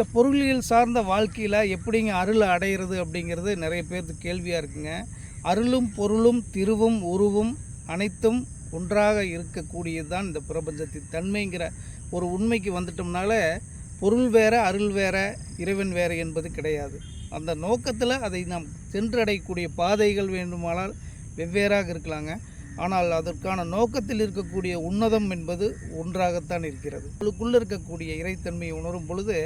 இந்த பொருளியல் சார்ந்த வாழ்க்கையில் எப்படிங்க அருளை அடையிறது அப்படிங்கிறது நிறைய பேருக்கு கேள்வியாக இருக்குங்க. அருளும் பொருளும் திருவும் உருவும் அனைத்தும் ஒன்றாக இருக்கக்கூடியது தான் இந்த பிரபஞ்சத்தின் தன்மைங்கிற ஒரு உண்மைக்கு வந்துட்டோம்னால பொருள் வேற அருள் வேற இறைவன் வேற என்பது கிடையாது. அந்த நோக்கத்தில் அதை நாம் சென்றடையக்கூடிய பாதைகள் வேண்டுமானால் வெவ்வேறாக இருக்கலாங்க. ஆனால் அதற்கான நோக்கத்தில் இருக்கக்கூடிய உன்னதம் என்பது ஒன்றாகத்தான் இருக்கிறது. உங்களுக்குள்ளே இருக்கக்கூடிய இறைத்தன்மையை உணரும் பொழுது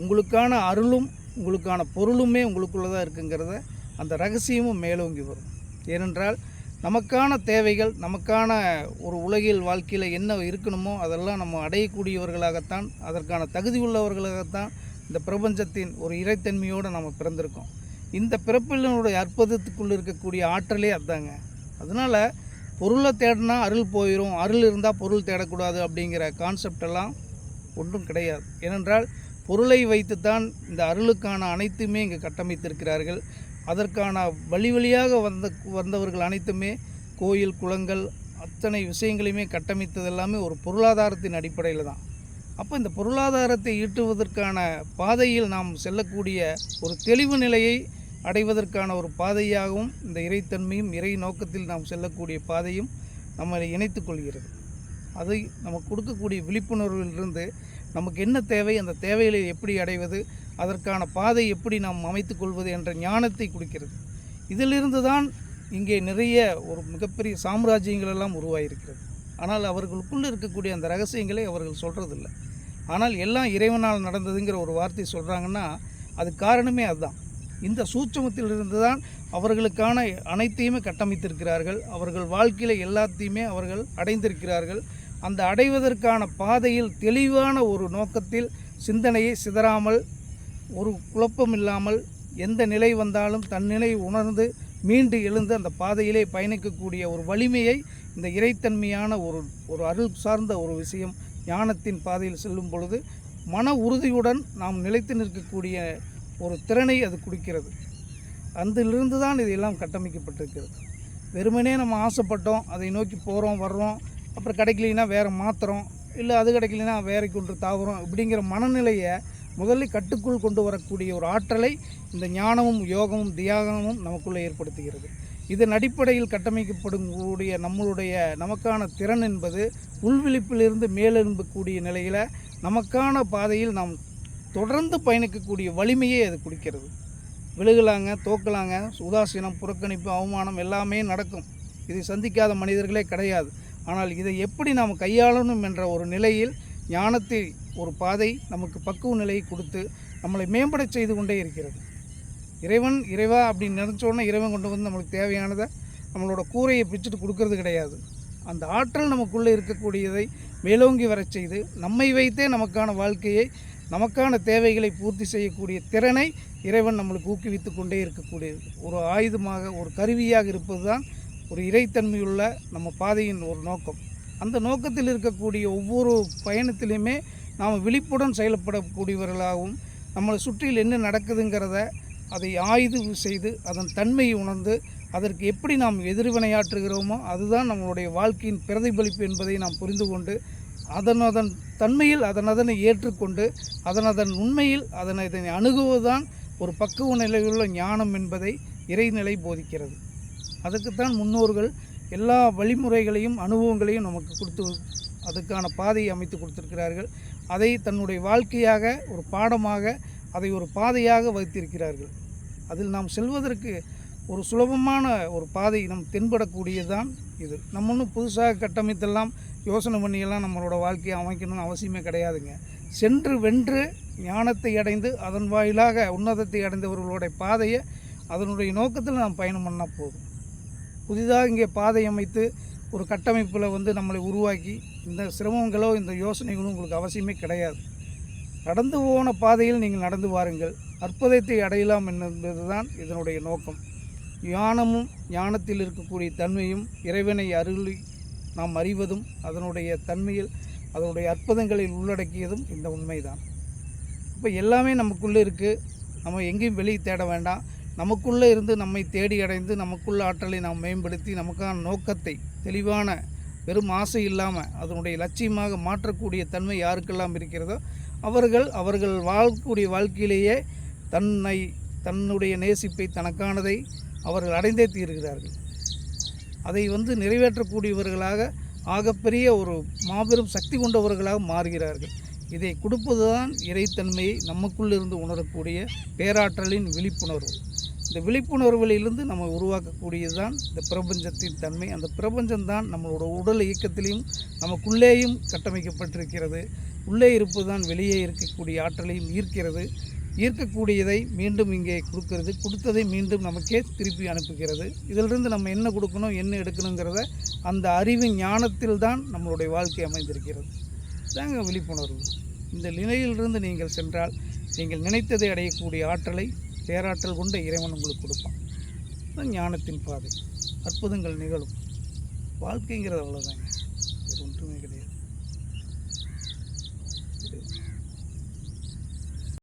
உங்களுக்கான அருளும் உங்களுக்கான பொருளுமே உங்களுக்குள்ளே தான் இருக்குங்கிறத அந்த ரகசியமும் மேலோங்கி வரும். ஏனென்றால் நமக்கான தேவைகள் நமக்கான ஒரு உலகில் வாழ்க்கையில் என்ன இருக்கணுமோ அதெல்லாம் நம்ம அடையக்கூடியவர்களாகத்தான் அதற்கான தகுதி உள்ளவர்களாகத்தான் இந்த பிரபஞ்சத்தின் ஒரு இறைத்தன்மையோடு நம்ம பிறந்திருக்கோம். இந்த பிறப்பினுடைய அற்புதத்துக்குள்ளே இருக்கக்கூடிய ஆற்றலே அதாங்க. அதனால் பொருளை தேடினா அருள் போயிடும் அருள் இருந்தால் பொருள் தேடக்கூடாது அப்படிங்கிற கான்செப்ட் எல்லாம் ஒன்றும் கிடையாது. ஏனென்றால் பொருளை வைத்துத்தான் இந்த அருளுக்கான அனைத்துமே இங்கே கட்டமைத்திருக்கிறார்கள். அதற்கான வழி வழியாக வந்த வந்தவர்கள் அனைத்துமே கோயில் குளங்கள் அத்தனை விஷயங்களையுமே கட்டமைத்தது எல்லாமே ஒரு பொருளாதாரத்தின் அடிப்படையில் தான். அப்போ இந்த பொருளாதாரத்தை ஈட்டுவதற்கான பாதையில் நாம் செல்லக்கூடிய ஒரு தெளிவு நிலையை அடைவதற்கான ஒரு பாதையாகவும் இந்த இறைத்தன்மையும் இறை நோக்கத்தில் நாம் செல்லக்கூடிய பாதையும் நம்மளை இணைத்து கொள்கிறது. அதை நமக்கு கொடுக்கக்கூடிய விழிப்புணர்விலிருந்து நமக்கு என்ன தேவை அந்த தேவைகளை எப்படி அடைவது அதற்கான பாதை எப்படி நாம் அமைத்து கொள்வது என்ற ஞானத்தை கொடுக்கிறது. இதிலிருந்து தான் இங்கே நிறைய ஒரு மிகப்பெரிய சாம்ராஜ்யங்கள் எல்லாம் உருவாகியிருக்கிறது ஆனால் அவர்களுக்குள்ளே இருக்கக்கூடிய அந்த ரகசியங்களை அவர்கள் சொல்கிறதில்ல ஆனால் எல்லாம் இறைவனால் நடந்ததுங்கிற ஒரு வார்த்தை சொல்கிறாங்கன்னா அது காரணமே அதுதான். இந்த சூட்சமத்திலிருந்து தான் அவர்களுக்கான அனைத்தையுமே கட்டமைத்திருக்கிறார்கள். அவர்கள் வாழ்க்கையில் எல்லாத்தையுமே அவர்கள் அடைந்திருக்கிறார்கள். அந்த அடைவதற்கான பாதையில் தெளிவான ஒரு நோக்கத்தில் சிந்தனையை சிதறாமல் ஒரு குழப்பம் இல்லாமல் எந்த நிலை வந்தாலும் தன் நிலை உணர்ந்து மீண்டு எழுந்து அந்த பாதையிலே பயணிக்கக்கூடிய ஒரு வலிமையை இந்த இறைத்தன்மையான ஒரு ஒரு அருள் சார்ந்த ஒரு விஷயம் ஞானத்தின் பாதையில் செல்லும் பொழுது மன உறுதியுடன் நாம் நிலைத்து நிற்கக்கூடிய ஒரு திறனை அது குடிக்கிறது அதிலிருந்து தான் இதெல்லாம் கட்டமைக்கப்பட்டிருக்கிறது. வெறுமனே நம்ம ஆசைப்பட்டோம் அதை நோக்கி போகிறோம் வர்றோம் அப்புறம் கிடைக்கலைன்னா வேறு மாத்திரம் இல்லை அது கிடைக்கலைன்னா வேறைக்கு ஒன்று தாவரம் இப்படிங்கிற மனநிலையை முதலில் கட்டுக்குள் கொண்டு வரக்கூடிய ஒரு ஆற்றலை இந்த ஞானமும் யோகமும் தியாகமும் நமக்குள்ளே ஏற்படுத்துகிறது. இதன் அடிப்படையில் கட்டமைக்கப்படும் கூடிய நம்மளுடைய நமக்கான திறன் என்பது உள்விழிப்பிலிருந்து மேலெழும்பக்கூடிய நிலையில் நமக்கான பாதையில் நாம் தொடர்ந்து பயணிக்கக்கூடிய வலிமையை அது குடிக்கிறது விழுகலாங்க தோக்கலாங்க உதாசீனம் புறக்கணிப்பு அவமானம் எல்லாமே நடக்கும். இதை சந்திக்காத மனிதர்களே கிடையாது. ஆனால் இதை எப்படி நாம் கையாளணும் என்ற ஒரு நிலையில் ஞானத்தை ஒரு பாதை நமக்கு பக்குவ நிலையை கொடுத்து நம்மளை மேம்பட செய்து கொண்டே இருக்கிறது. இறைவன் இறைவா அப்படின்னு நினச்சோன்னே இறைவன் கொண்டு வந்து நம்மளுக்கு தேவையானதை நம்மளோட கூரையை பிச்சுட்டு கொடுக்கறது கிடையாது. அந்த ஆற்றல் நமக்குள்ளே இருக்கக்கூடியதை மேலோங்கி வரச் செய்து நம்மை வைத்தே நமக்கான வாழ்க்கையை நமக்கான தேவைகளை பூர்த்தி செய்யக்கூடிய திறனை இறைவன் நம்மளுக்கு ஊக்குவித்து கொண்டே இருக்கக்கூடியது. ஒரு ஆயுதமாக ஒரு கருவியாக இருப்பது தான் ஒரு இறைத்தன்மையுள்ள நம்ம பாதையின் ஒரு நோக்கம். அந்த நோக்கத்தில் இருக்கக்கூடிய ஒவ்வொரு பயணத்திலையுமே நாம் விழிப்புடன் செயல்படக்கூடியவர்களாகவும் நம்மளை சுற்றில் என்ன நடக்குதுங்கிறத அதை ஆய்வு செய்து அதன் தன்மையை உணர்ந்து அதற்கு எப்படி நாம் எதிர்வினையாற்றுகிறோமோ அதுதான் நம்மளுடைய வாழ்க்கையின் பிரதிபலிப்பு என்பதை நாம் புரிந்து கொண்டு அதன் அதன் தன்மையில் அதன் அதனை ஏற்றுக்கொண்டு அதன் அதன் உண்மையில் அதனை இதனை அணுகுவதுதான் ஒரு பக்குவ நிலையுள்ள ஞானம் என்பதை இறைநிலை போதிக்கிறது. அதுக்குத்தான் முன்னோர்கள் எல்லா வழிமுறைகளையும் அனுபவங்களையும் நமக்கு கொடுத்து அதுக்கான பாதையை அமைத்து கொடுத்திருக்கிறார்கள். அதை தன்னுடைய வாழ்க்கையாக ஒரு பாடமாக அதை ஒரு பாதையாக வைத்திருக்கிறார்கள். அதில் நாம் செல்வதற்கு ஒரு சுலபமான ஒரு பாதை நம் தென்படக்கூடியதுதான் இது. நம்ம ஒன்றும் புதுசாக கட்டமைத்தெல்லாம் யோசனை பண்ணியெல்லாம் நம்மளோட வாழ்க்கையை அமைக்கணும்னு அவசியமே கிடையாதுங்க. சென்று வென்று ஞானத்தை அடைந்து அதன் வாயிலாக உன்னதத்தை அடைந்தவர்களுடைய பாதையை அதனுடைய நோக்கத்தில் நாம் பயணம் பண்ணால் போதும். புதிதாக இங்கே பாதை அமைத்து ஒரு கட்டமைப்பில் வந்து நம்மளை உருவாக்கி இந்த சிரமங்களோ இந்த யோசனைகளோ உங்களுக்கு அவசியமே கிடையாது. நடந்து போன பாதையில் நீங்கள் நடந்து வாருங்கள். அற்புதத்தை அடையலாம் என்பதுதான் இதனுடைய நோக்கம். ஞானமும் ஞானத்தில் இருக்கக்கூடிய தன்மையும் இறைவனை அருளி நாம் அறிவதும் அதனுடைய தன்மையில் அதனுடைய அற்புதங்களில் உள்ளடக்கியதும் இந்த உண்மைதான். இப்போ எல்லாமே நமக்குள்ளே இருக்குது நம்ம எங்கேயும் வெளியே தேட வேண்டாம். நமக்குள்ளே இருந்து நம்மை தேடி அடைந்து நமக்குள்ள ஆற்றலை நாம் மேம்படுத்தி நமக்கான நோக்கத்தை தெளிவான வெறும் ஆசை இல்லாமல் அதனுடைய லட்சியமாக மாற்றக்கூடிய தன்மை யாருக்கெல்லாம் இருக்கிறதோ அவர்கள் அவர்கள் வாழக்கூடிய வாழ்க்கையிலேயே தன்னை தன்னுடைய நேசிப்பை தனக்கானதை அவர்கள் அடைந்தே தீர்கிறார்கள். அதை வந்து நிறைவேற்றக்கூடியவர்களாக ஆகப்பெரிய ஒரு மாபெரும் சக்தி கொண்டவர்களாக மாறுகிறார்கள். இதை கொடுப்பதுதான் இறைத்தன்மையை நமக்குள்ளிருந்து உணரக்கூடிய பேராற்றலின் விழிப்புணர்வு. இந்த விழிப்புணர்வுகளிலிருந்து நம்ம உருவாக்கக்கூடியது தான் இந்த பிரபஞ்சத்தின் தன்மை. அந்த பிரபஞ்சம்தான் நம்மளோட உடல் இயக்கத்திலையும் நமக்குள்ளேயும் கட்டமைக்கப்பட்டிருக்கிறது. உள்ளே இருப்பது தான் வெளியே இருக்கக்கூடிய ஆற்றலையும் ஈர்க்கிறது. ஈர்க்கக்கூடியதை மீண்டும் இங்கே கொடுக்கிறது. கொடுத்ததை மீண்டும் நமக்கே திருப்பி அனுப்புகிறது. இதிலிருந்து நம்ம என்ன கொடுக்கணும் என்ன எடுக்கணுங்கிறத அந்த அறிவு ஞானத்தில் தான் நம்மளுடைய வாழ்க்கை அமைந்திருக்கிறது. தாங்க விழிப்புணர்வு. இந்த நிலையிலிருந்து நீங்கள் சென்றால் நீங்கள் நினைத்ததை அடையக்கூடிய ஆற்றலை பேராற்றல் கொண்ட இறைவன் உங்களுக்கு கொடுப்பான். ஞானத்தின் பாதை. அற்புதங்கள் நிகழும். வாழ்க்கைங்கிறது அவ்வளோதாங்க இது ஒன்றுமே கிடையாது.